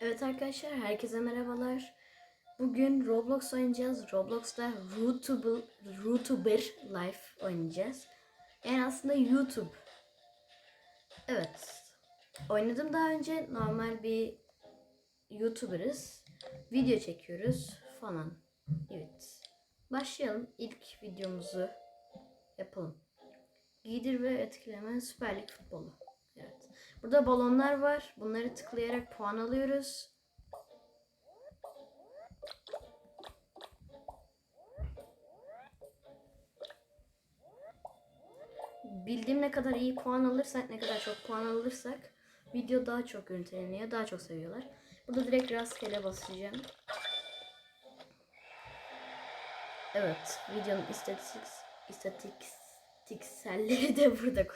Evet arkadaşlar herkese merhabalar. Bugün Roblox oynayacağız. Roblox'ta Rootable, Rootuber Life oynayacağız. Yani aslında YouTube. Evet. Oynadım daha önce. Normal bir YouTuber'ız. Video çekiyoruz falan. Evet. Başlayalım. İlk videomuzu yapalım. Giydir ve etkileme Süper Lig futbolu. Evet. Burada balonlar var. Bunları tıklayarak puan alıyoruz. Bildiğim ne kadar iyi puan alırsak, ne kadar çok puan alırsak video daha çok görüntüleniyor, daha çok seviyorlar. Burada direkt rastgele basacağım. Evet, videonun istatistik istatistikselleri de burada.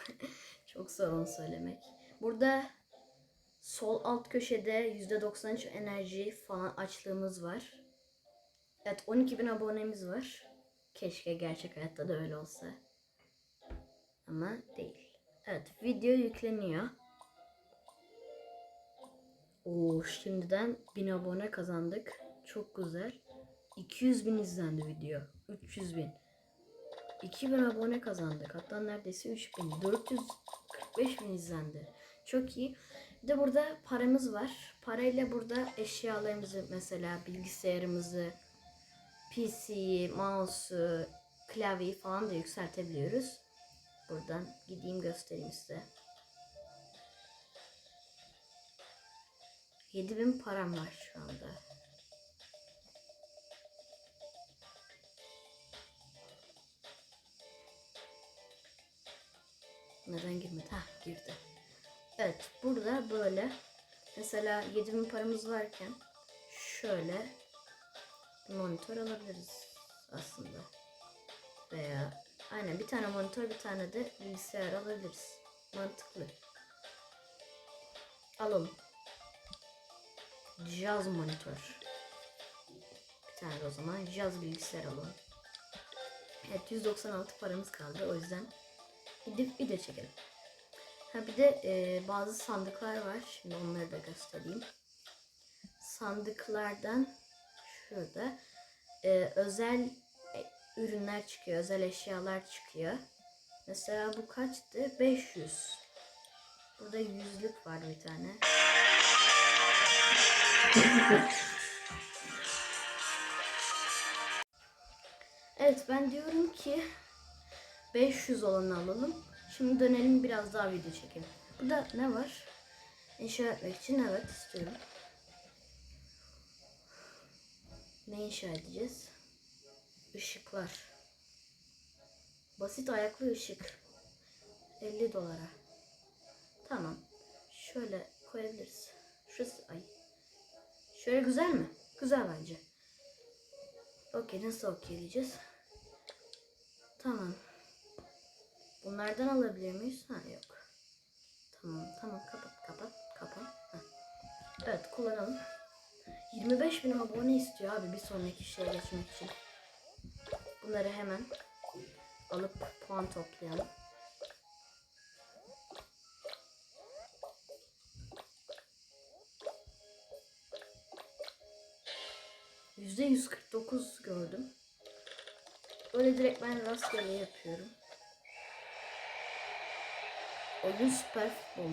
çok zor onu söylemek. Burada sol alt köşede %93 enerji falan açlığımız var. Evet 12.000 abonemiz var. Keşke gerçek hayatta da öyle olsa. Ama değil. Evet video yükleniyor. Oo şimdiden 1000 abone kazandık. Çok güzel. 200 bin izlendi video. 300 bin. 2000 abone kazandık. Hatta neredeyse 3000. 445 bin izlendi. Çok iyi. Bir de burada paramız var. Parayla burada eşyalarımızı mesela bilgisayarımızı, PC'yi, mouse'u, klavyeyi falan da yükseltebiliyoruz. Buradan gideyim göstereyim size. 7000 param var şu anda. Neden girmedi? Ha girdi. Evet burada böyle mesela 7000 paramız varken şöyle bir monitör alabiliriz aslında. Veya aynen bir tane monitör bir tane de bilgisayar alabiliriz. Mantıklı. Alalım. Jazz monitör. Bir tane de o zaman Jazz bilgisayar alalım. Evet 196 paramız kaldı o yüzden gidip video çekelim. Ha bir de e, bazı sandıklar var. Şimdi onları da göstereyim. Sandıklardan şurada e, özel ürünler çıkıyor. Özel eşyalar çıkıyor. Mesela bu kaçtı? 500. Burada yüzlük var bir tane. Evet ben diyorum ki 500 olanı alalım. Şimdi dönelim biraz daha video çekelim. Burada ne var? İnşa etmek için evet istiyorum. Ne inşa edeceğiz? Işıklar. Basit ayaklı ışık. 50 dolara. Tamam. Şöyle koyabiliriz. Şurası ay. Şöyle güzel mi? Güzel bence. Okey nasıl okey diyeceğiz? Tamam. Bunlardan alabilir miyiz? Ha yok. Tamam tamam kapat kapat kapat. Heh. Evet kullanalım. 25 bin abone istiyor abi bir sonraki şeye geçmek için. Bunları hemen alıp puan toplayalım. Yüzde 149 gördüm. Böyle direkt ben rastgele yapıyorum. Oyun süper futbol.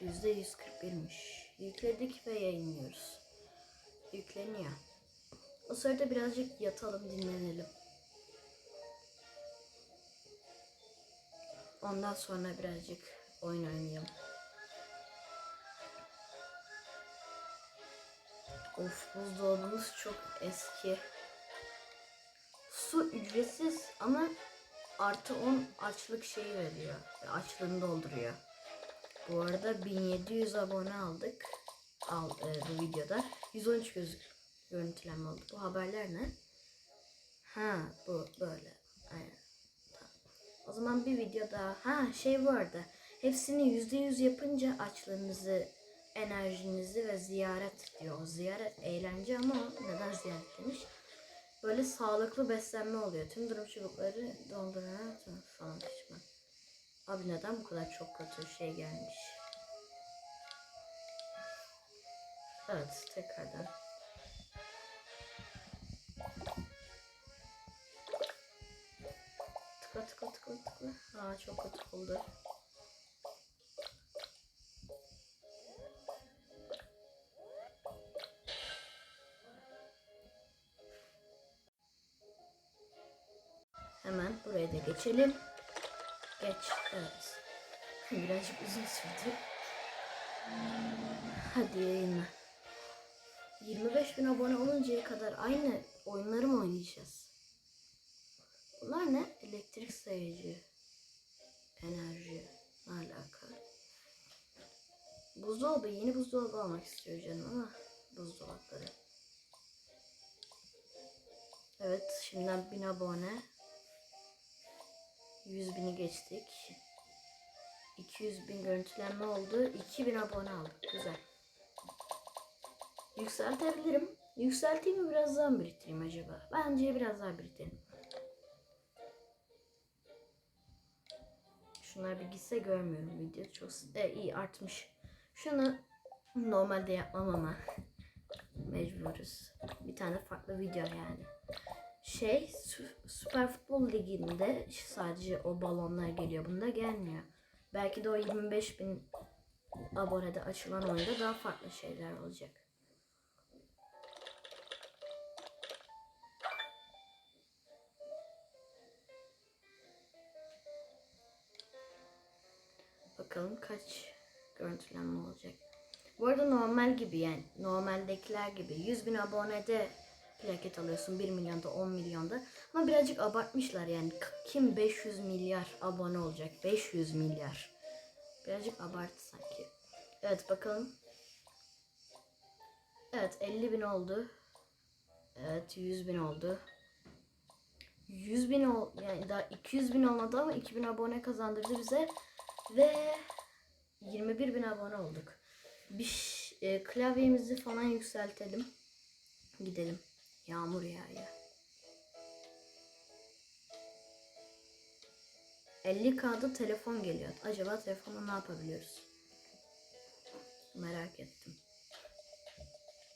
Yüzde 141'miş. Yükledik ve yayınlıyoruz. Yükleniyor. O sırada birazcık yatalım dinlenelim. Ondan sonra birazcık oyun oynayalım. Of buzdolabımız çok eski. Su ücretsiz ama artı 10 açlık şeyi veriyor. Açlığını dolduruyor. Bu arada 1700 abone aldık. Al, e, bu videoda. 113 göz görüntülenme oldu. Bu haberler ne? Ha bu böyle. Aynen. Tamam. O zaman bir video daha. Ha şey vardı. Hepsini %100 yapınca açlığınızı, enerjinizi ve ziyaret diyor. Ziyaret eğlence ama o neden ziyaret demiş? Böyle sağlıklı beslenme oluyor. Tüm durum çubukları dondurarak falan pişman. Abi neden bu kadar çok kötü şey gelmiş? Evet tekrardan. Tıkla tıkla tıkla tıkla. Aa çok kötü oldu. Buraya da geçelim. Geç. Evet. Birazcık uzun sürdü. Hadi yayınla. 25 bin abone oluncaya kadar aynı oyunları mı oynayacağız? Bunlar ne? Elektrik sayıcı. Enerji. Ne alaka? Buzdolabı. Yeni buzdolabı almak istiyor canım ama buzdolapları. Evet. Şimdiden 1000 abone. 100 bini geçtik. 200 bin görüntülenme oldu. 2000 abone aldık. Güzel. Yükseltebilirim. Yükselteyim mi biraz daha mı biriktireyim acaba? Bence biraz daha biriktirelim. Şunlar bir gitse görmüyorum video. Çok e, iyi artmış. Şunu normalde yapmam ama mecburuz. Bir tane farklı video yani. Şey Sü- Süper Futbol Ligi'nde sadece o balonlar geliyor. Bunda gelmiyor. Belki de o 25 bin abonede açılan oyunda daha farklı şeyler olacak. Bakalım kaç görüntülenme olacak. Bu arada normal gibi yani normaldekiler gibi 100 bin abonede plaket alıyorsun 1 milyonda 10 milyonda ama birazcık abartmışlar yani. Kim 500 milyar abone olacak? 500 milyar. Birazcık abartı sanki. Evet bakalım. Evet 50 bin oldu. Evet 100 bin oldu. 100 bin ol yani daha 200 bin olmadı ama 2000 abone kazandırdı bize. Ve 21 bin abone olduk. Bir e, klavyemizi falan yükseltelim. Gidelim. Yağmur yağıyor. 50k'da telefon geliyor. Acaba telefonla ne yapabiliyoruz? Merak ettim.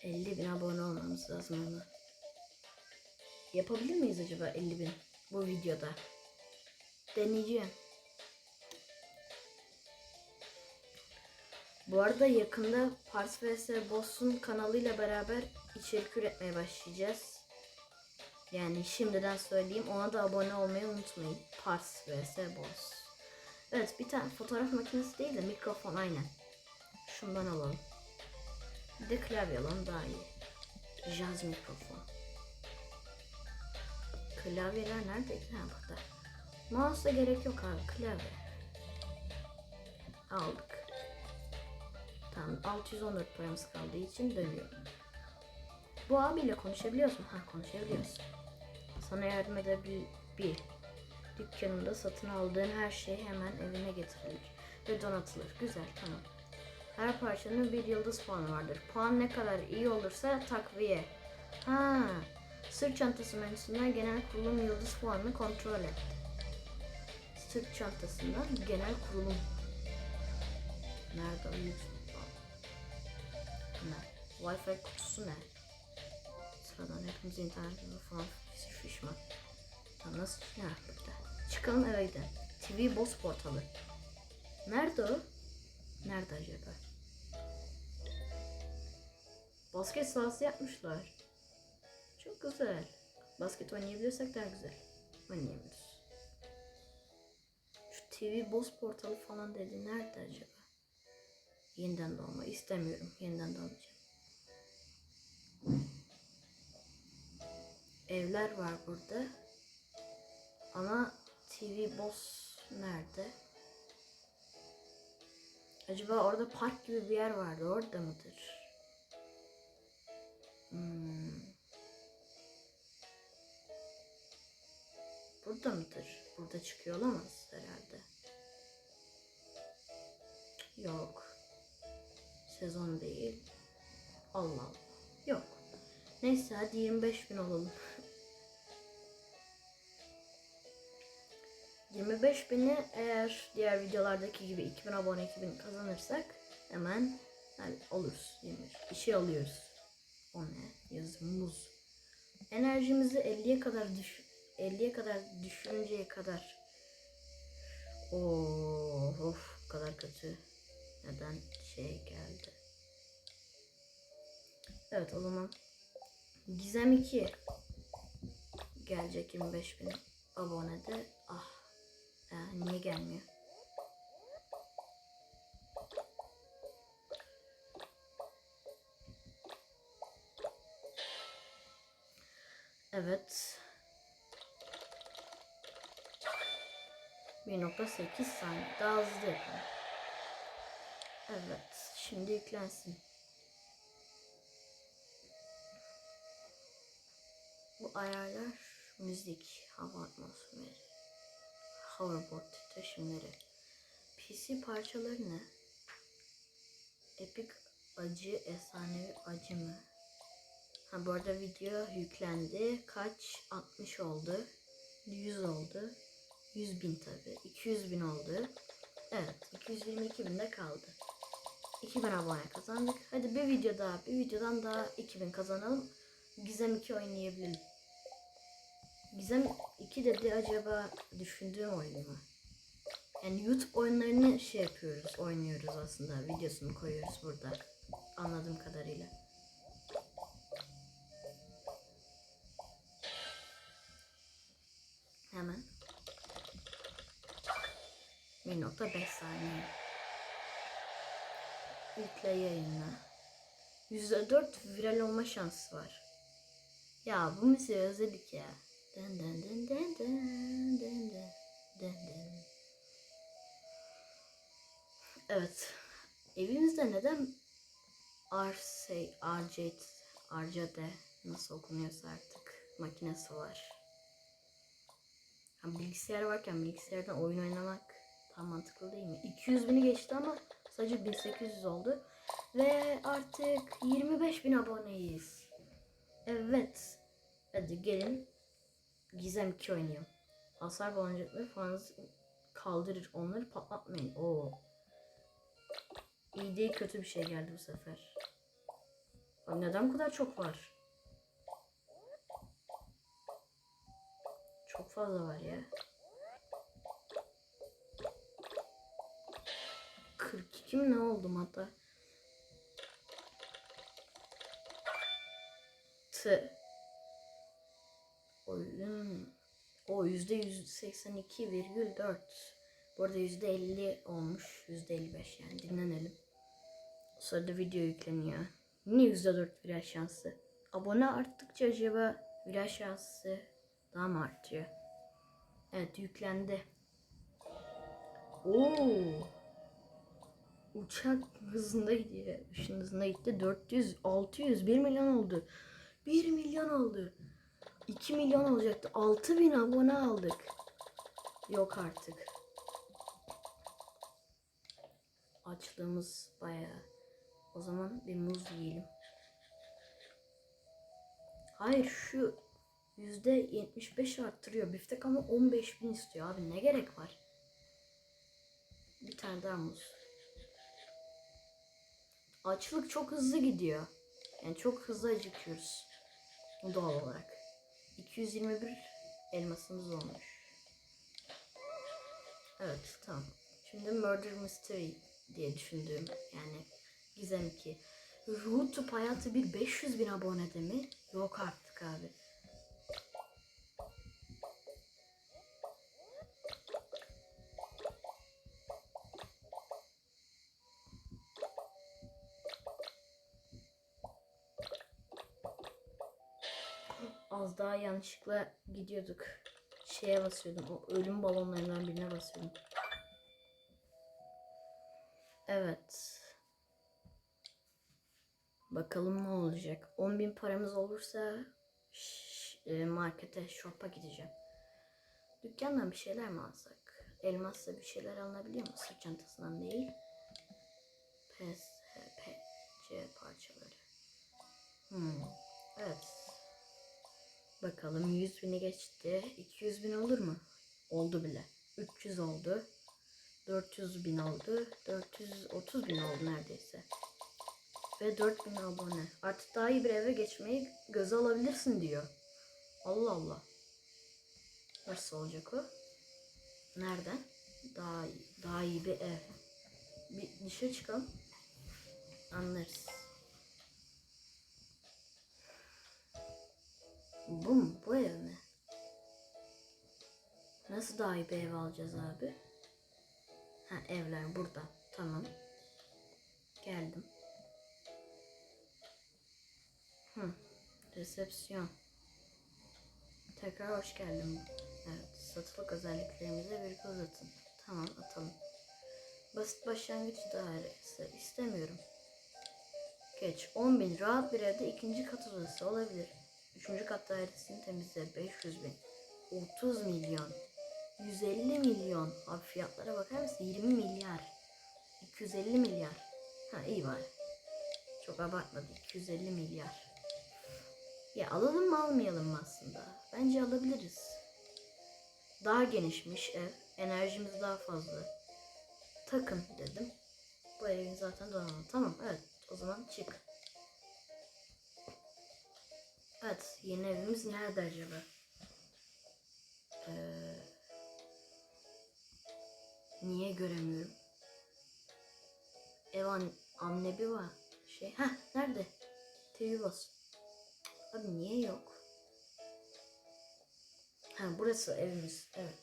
50 bin abone olmamız lazım ama. Yapabilir miyiz acaba 50 bin bu videoda? Deneyeceğim. Bu arada yakında Pars vs Boss'un kanalıyla beraber içerik üretmeye başlayacağız. Yani şimdiden söyleyeyim ona da abone olmayı unutmayın. Pars vs Boss. Evet bir tane fotoğraf makinesi değil de mikrofon aynen. Şundan alalım. Bir de klavye alalım daha iyi. Jazz mikrofon. Klavyeler nerede? Ha burada. Mouse'a gerek yok abi klavye. Aldık. Tamam 614 paramız kaldığı için dönüyorum. Bu abiyle konuşabiliyorsun. Ha konuşabiliyorsun. Sana yardım edebil bir dükkanında satın aldığın her şey hemen evine getirilir ve donatılır. Güzel tamam. Her parçanın bir yıldız puanı vardır. Puan ne kadar iyi olursa takviye. Ha, sırt çantası menüsünden genel kurulum yıldız puanını kontrol et. Sırt çantasından genel kurulum. Nerede o? Ne? Wi-Fi kutusu ne? Sıradan hepimiz internet falan fişman. Tamam nasıl? Ha burada. Çıkalım eve. TV Boss portalı. Nerede o? Nerede acaba? Basket sahası yapmışlar. Çok güzel. Basket oynayabiliyorsak daha güzel. Oynayabiliriz. Şu TV Boss portalı falan dedi. Nerede acaba? Yeniden doğma istemiyorum. Yeniden doğmayacağım. Evler var burada. Ama TV Boss nerede? Acaba orada park gibi bir yer vardı. Orada mıdır? Hmm. Burada mıdır? Burada çıkıyor olamaz herhalde. Yok. Sezon değil. Allah. Yok. Neyse hadi 25 bin olalım. 25 bini eğer diğer videolardaki gibi 2000 abone 2000 kazanırsak hemen Yani oluruz. Yenir. Bir şey alıyoruz. O ne? Yazı muz. Enerjimizi 50'ye kadar düş 50'ye kadar düşürünceye kadar Oo, of kadar kötü. Neden şey geldi? Evet o zaman Gizem 2 gelecek 25 bin abonede. Ah e, niye gelmiyor? Evet. 1.8 saniye. Daha hızlı yapalım. Evet. Şimdi yüklensin. Bu ayarlar müzik, hava atmosferi, hoverboard titreşimleri, PC parçaları ne? Epic acı, efsanevi acı mı? Ha bu arada video yüklendi. Kaç? 60 oldu. 100 oldu. 100 bin tabi. 200 bin oldu. Evet. 222 binde kaldı. 2000 abone kazandık. Hadi bir video daha. Bir videodan daha 2000 kazanalım. Gizem 2 oynayabilirim. Gizem 2 dedi acaba düşündüğüm oyun mu? Yani YouTube oyunlarını şey yapıyoruz, oynuyoruz aslında. Videosunu koyuyoruz burada. Anladığım kadarıyla. Hemen. 1.5 saniye. Yükle yayınla. %4 viral olma şansı var. Ya bu müziği özledik ya. Den den den den den den den den den. Evet. Evimizde neden RC, RJ, RCD nasıl okunuyorsa artık makinesi var. Ha, bilgisayar varken bilgisayardan oyun oynamak tam mantıklı değil mi? 200 bini geçti ama sadece 1800 oldu. Ve artık 25 bin aboneyiz. Evet. Hadi gelin Gizem 2 oynayalım. Hasar baloncukları falan kaldırır. Onları patlatmayın. Oo. İyi değil kötü bir şey geldi bu sefer. Neden bu kadar çok var? Çok fazla var ya. 42 mi ne oldum hatta? T. Oyun. O yüzde 182,4. Bu arada yüzde 50 olmuş. Yüzde 55 yani dinlenelim. Sonra da video yükleniyor. Yine yüzde 4 viraj şansı. Abone arttıkça acaba viraj şansı daha mı artıyor? Evet yüklendi. Oo. Uçak hızında gidiyor. Işın hızında gitti. 400, 600, 1 milyon oldu. 1 milyon oldu. 2 milyon olacaktı. 6000 abone aldık. Yok artık. Açlığımız bayağı. O zaman bir muz yiyelim. Hayır şu yüzde 75 arttırıyor. Biftek ama 15 bin istiyor abi. Ne gerek var? Bir tane daha muz. Açlık çok hızlı gidiyor. Yani çok hızlı acıkıyoruz. Doğal olarak. 221 elmasımız olmuş. Evet tamam. Şimdi Murder Mystery diye düşündüğüm yani Gizem 2. YouTube hayatı bir 500 bin abonede mi? Yok artık abi. Daha yanlışlıkla gidiyorduk. Şeye basıyordum. O ölüm balonlarından birine basıyordum. Evet. Bakalım ne olacak. 10.000 paramız olursa e, markete, shop'a gideceğim. Dükkandan bir şeyler mi alsak? Elmasla bir şeyler alınabiliyor mu? Sırt çantasından değil. PES, PC parçaları. Hmm. Evet. Bakalım 100 bini geçti. 200 bin olur mu? Oldu bile. 300 oldu. 400 bin oldu. 430 bin oldu neredeyse. Ve 4000 abone. Artık daha iyi bir eve geçmeyi göze alabilirsin diyor. Allah Allah. Nasıl olacak o? Nereden? Daha daha iyi bir ev. Bir dışarı çıkalım. Anlarız. Bu mu? Bu ev mi? Nasıl daha iyi bir ev alacağız abi? Ha evler burada. Tamam. Geldim. Hı. Resepsiyon. Tekrar hoş geldin. Evet. Satılık özelliklerimize bir göz atın. Tamam atalım. Basit başlangıç dairesi istemiyorum. Geç. 10 bin. Rahat bir evde ikinci kat odası olabilir. Üçüncü kat dairesini temizle. 500 bin. 30 milyon. 150 milyon. Abi fiyatlara bakar mısın? 20 milyar. 250 milyar. Ha iyi var. Çok abartmadı. 250 milyar. Ya alalım mı almayalım mı aslında? Bence alabiliriz. Daha genişmiş ev. Enerjimiz daha fazla. Takın dedim. Bu evin zaten donanımı. Tamam evet. O zaman çık. Evet. Yeni evimiz nerede acaba? Ee, niye göremiyorum? Ev an amnebi var. Şey. Ha nerede? TV bas. Abi niye yok? Ha burası evimiz. Evet.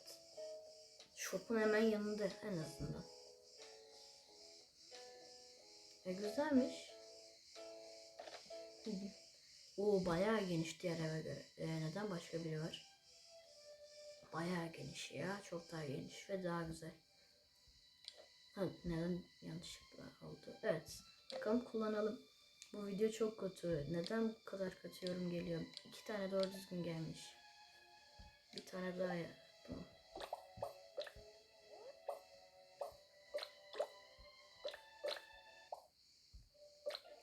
Shop'un hemen yanında en azından. E güzelmiş. Hı hı. Oo bayağı geniş diğer eve göre. E, neden başka biri var? Bayağı geniş ya. Çok daha geniş ve daha güzel. Ha, neden yanlışlıkla oldu? Evet. Bakalım kullanalım. Bu video çok kötü. Neden bu kadar kötü yorum geliyor? İki tane doğru düzgün gelmiş. Bir tane daha ya.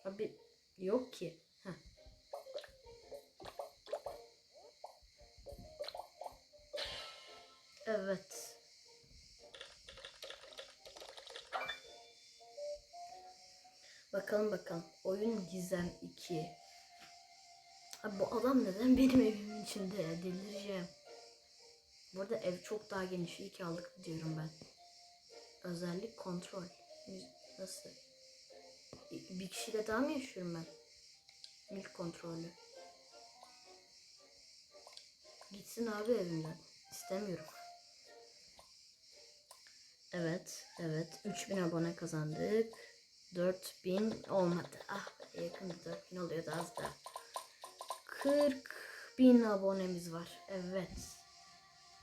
Abi yok ki. Evet. Bakalım bakalım. Oyun Gizem 2. Abi bu adam neden benim evimin içinde ya? Delireceğim. Burada ev çok daha geniş. İyi ki aldık diyorum ben. Özellik kontrol. Nasıl? Bir kişiyle daha mı yaşıyorum ben? Milk kontrolü. Gitsin abi evimden. İstemiyorum. Evet, evet. 3000 abone kazandık. 4000 olmadı. Ah be, yakında 4000 oluyordu az da. 40 bin abonemiz var. Evet.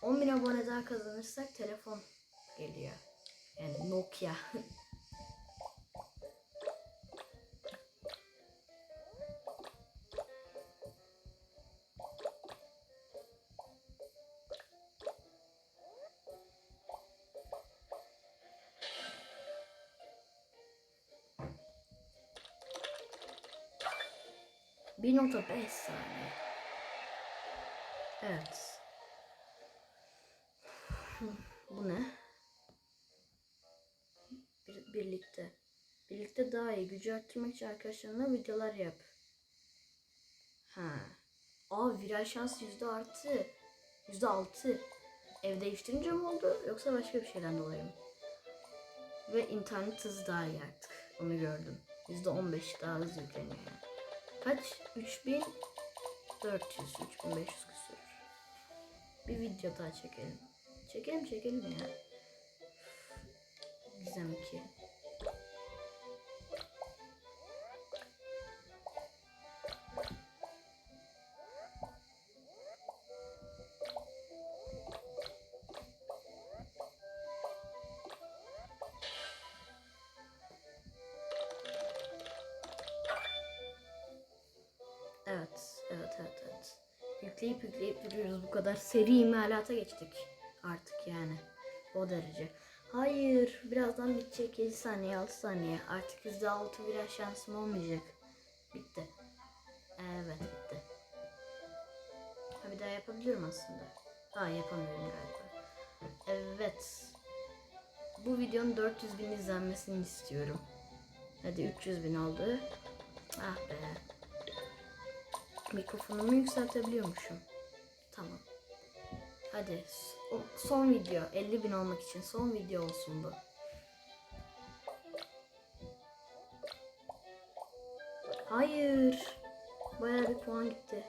10 bin abone daha kazanırsak telefon geliyor. Yani Nokia. Bir nokta beş saniye. Evet. Bu ne? Bir, birlikte. Birlikte daha iyi. Gücü arttırmak için arkadaşlarına videolar yap. Ha. Aa viral şans yüzde artı. Yüzde altı. Ev değiştirince mi oldu yoksa başka bir şeyden dolayı mı? Ve internet hızı daha iyi artık. Onu gördüm. Yüzde on beş daha hızlı yükleniyor. Kaç? 3400, 3500 küsur. Bir video daha çekelim. Çekelim çekelim ya. Gizem 2. Yükleyip yükleyip duruyoruz. Bu kadar seri imalata geçtik artık yani. O derece. Hayır, birazdan bitecek 7 saniye, 6 saniye. Artık %6 biraz şansım olmayacak. Bitti. Evet, bitti. Ha bir daha yapabiliyorum aslında. Ha yapamıyorum galiba. Evet. Bu videonun 400 bin izlenmesini istiyorum. Hadi 300 bin oldu. Ah be. Mikrofonumu yükseltebiliyormuşum. Tamam. Hadi son video 50 bin olmak için son video olsun bu. Hayır. Bayağı bir puan gitti.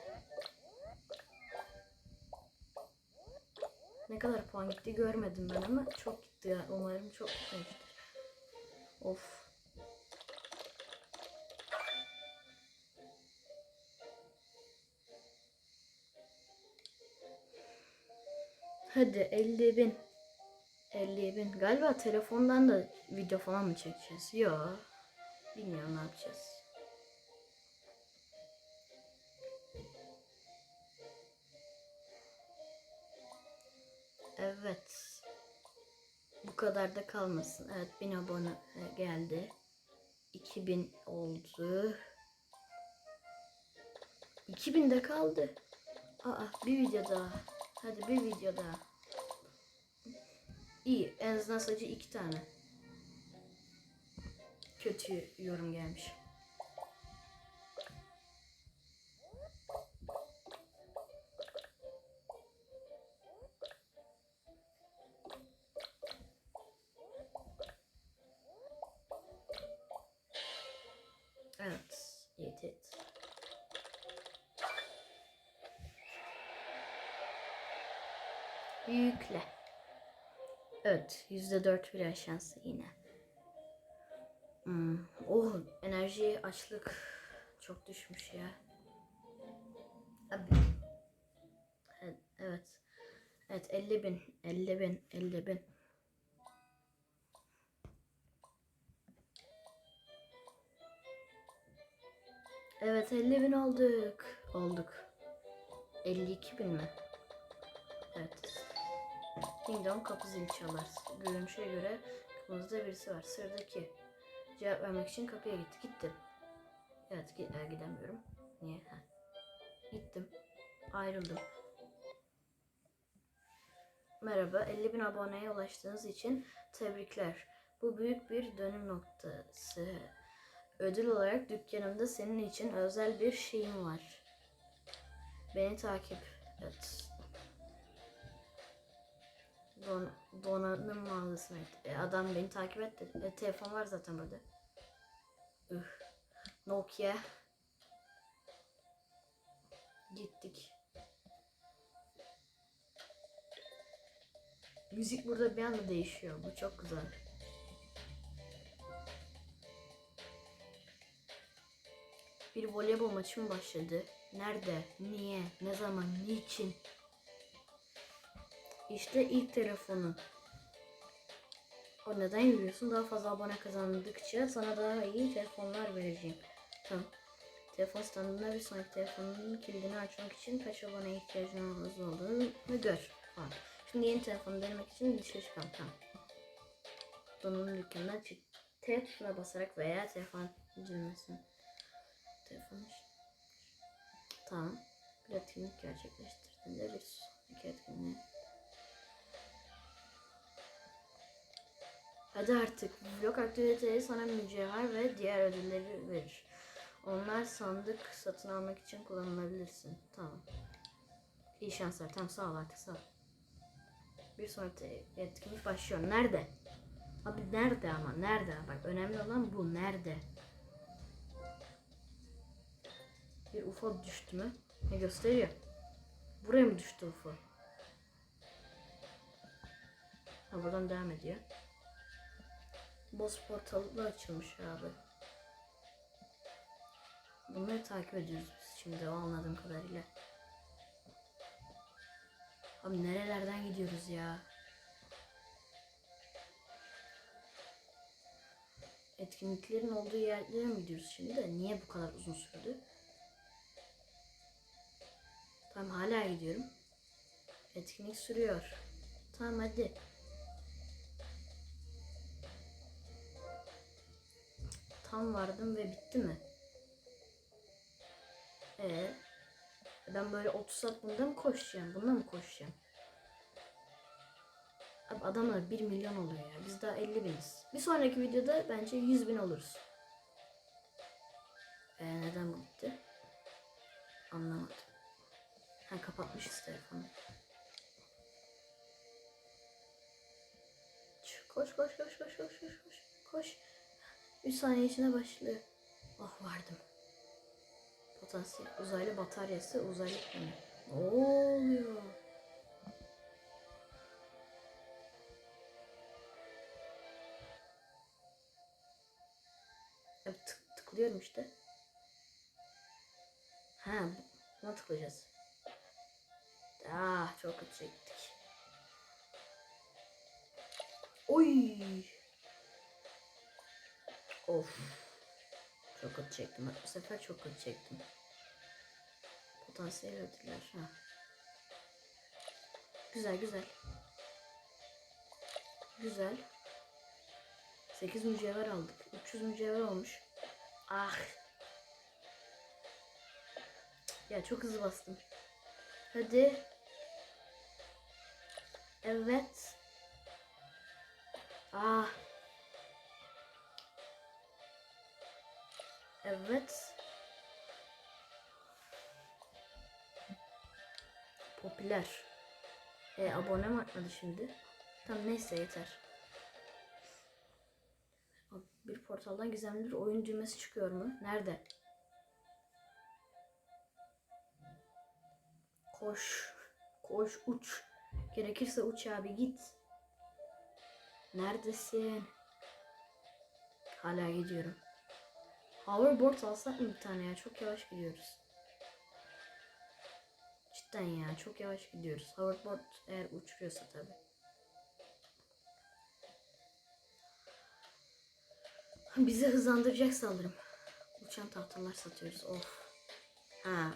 Ne kadar puan gitti görmedim ben ama çok gitti ya. Umarım çok gitmemiştir. Of. Hadi 50 bin. 50 bin. Galiba telefondan da video falan mı çekeceğiz? Yo. Bilmiyorum ne yapacağız. Evet. Bu kadar da kalmasın. Evet 1000 abone e, geldi. 2000 oldu. 2000 de kaldı. Aa bir video daha. Hadi bir video daha. İyi. En azından sadece iki tane. Kötü yorum gelmiş. Evet. Yedi. Yükle. Evet. Yüzde dört bile şansı yine. Hmm. Oh enerji açlık çok düşmüş ya. Abi. Evet. Evet, evet 50 bin. 50 bin. 50 bin. Evet 50 bin olduk. Olduk. 52 bin mi? Evet. Ding dong kapı zili çalar. Görünüşe göre kapımızda birisi var. Sıradaki. Cevap vermek için kapıya gitti. Gittim. Evet e, gidemiyorum. Niye? Ha. Gittim. Ayrıldım. Merhaba. 50 bin aboneye ulaştığınız için tebrikler. Bu büyük bir dönüm noktası. Ödül olarak dükkanımda senin için özel bir şeyim var. Beni takip et. Don, donanım mağazasına et. E, adam beni takip etti. E, telefon var zaten burada. Üh. Nokia. Gittik. Müzik burada bir anda değişiyor. Bu çok güzel. Bir voleybol maçı mı başladı? Nerede? Niye? Ne zaman? Niçin? İşte ilk telefonu. O neden yürüyorsun? Daha fazla abone kazandıkça sana daha iyi telefonlar vereceğim. Tamam. Telefon standında bir sonraki telefonun kilidini açmak için kaç aboneye ihtiyacın olduğunu gör. Falan. Şimdi yeni telefonu denemek için dışarı çıkalım. Tamam. Donanım dükkanından çık. T tuşuna basarak veya telefon cümlesini. Telefonu Tamam. Bir etkinlik gerçekleştirdiğinde bir sonraki etkinliğe. Hadi artık. Blok aktiviteleri sana mücevher ve diğer ödülleri verir. Onlar sandık satın almak için kullanılabilirsin. Tamam. İyi şanslar. Tamam sağ ol artık sağ ol. Bir sonraki etkinlik başlıyor. Nerede? Abi nerede ama? Nerede? Bak önemli olan bu. Nerede? Bir UFO düştü mü? Ne gösteriyor? Buraya mı düştü UFO? Ha buradan devam ediyor. Boss portalı açılmış abi. Bunları takip ediyoruz biz şimdi o anladığım kadarıyla. Abi nerelerden gidiyoruz ya? Etkinliklerin olduğu yerlere mi gidiyoruz şimdi de niye bu kadar uzun sürdü? Tamam hala gidiyorum. Etkinlik sürüyor. Tamam hadi. Tam vardım ve bitti mi? Ee, ben böyle 30 saat bunda mı koşacağım? Bunda mı koşacağım? Abi adamlar 1 milyon oluyor ya. Biz daha 50 biniz. Bir sonraki videoda bence 100 bin oluruz. Ee, neden bu gitti? Anlamadım. Ha kapatmışız telefonu. Koş koş koş koş koş koş koş. Koş. 3 saniye içinde başlıyor. Oh vardım. Potansiyel uzaylı bataryası uzaylı planı. Ne oluyor? Ya tık, tıklıyorum işte. Ha, buna tıklayacağız. Ah, çok kötü çektik. Oy. Of. Çok kötü çektim. Bu sefer çok kötü çektim. Potansiyel ödüller. Ha. Güzel güzel. Güzel. 8 mücevher aldık. 300 mücevher olmuş. Ah. Ya çok hızlı bastım. Hadi. Evet. Ah. Evet. Popüler. E, abone mi artmadı şimdi? Tamam neyse yeter. Bir portaldan gizemli bir oyun düğmesi çıkıyor mu? Nerede? Koş. Koş uç. Gerekirse uç abi git. Neredesin? Hala gidiyorum. Hoverboard alsak mı bir tane ya? Çok yavaş gidiyoruz. Cidden ya çok yavaş gidiyoruz. Hoverboard eğer uçuruyorsa tabi. Bizi hızlandıracak sanırım. Uçan tahtalar satıyoruz. Of. Ha.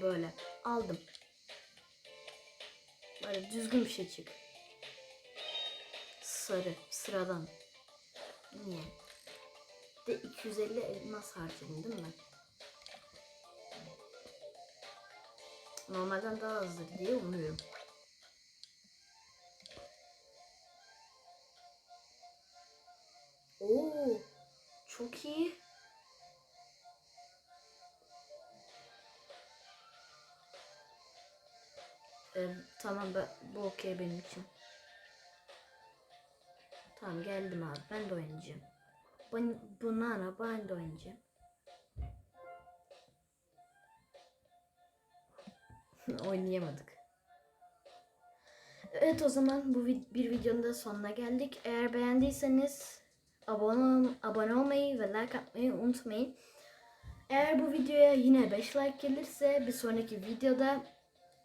Böyle. Aldım. Böyle düzgün bir şey çık. Sarı. Sıradan. Niye? De 250 elmas harcadım değil mi? Normalden daha azdır diye umuyorum. Oo, çok iyi. Ee, tamam ben, bu okey benim için. Tamam geldim abi ben de oynayacağım. Ben, bunlarla ben de oynayacağım. Oynayamadık. Evet o zaman bu vid- bir videonun da sonuna geldik. Eğer beğendiyseniz abone, abone olmayı ve like atmayı unutmayın. Eğer bu videoya yine 5 like gelirse bir sonraki videoda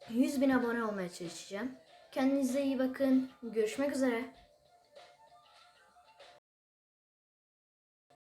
100 bin abone olmaya çalışacağım. Kendinize iyi bakın. Görüşmek üzere.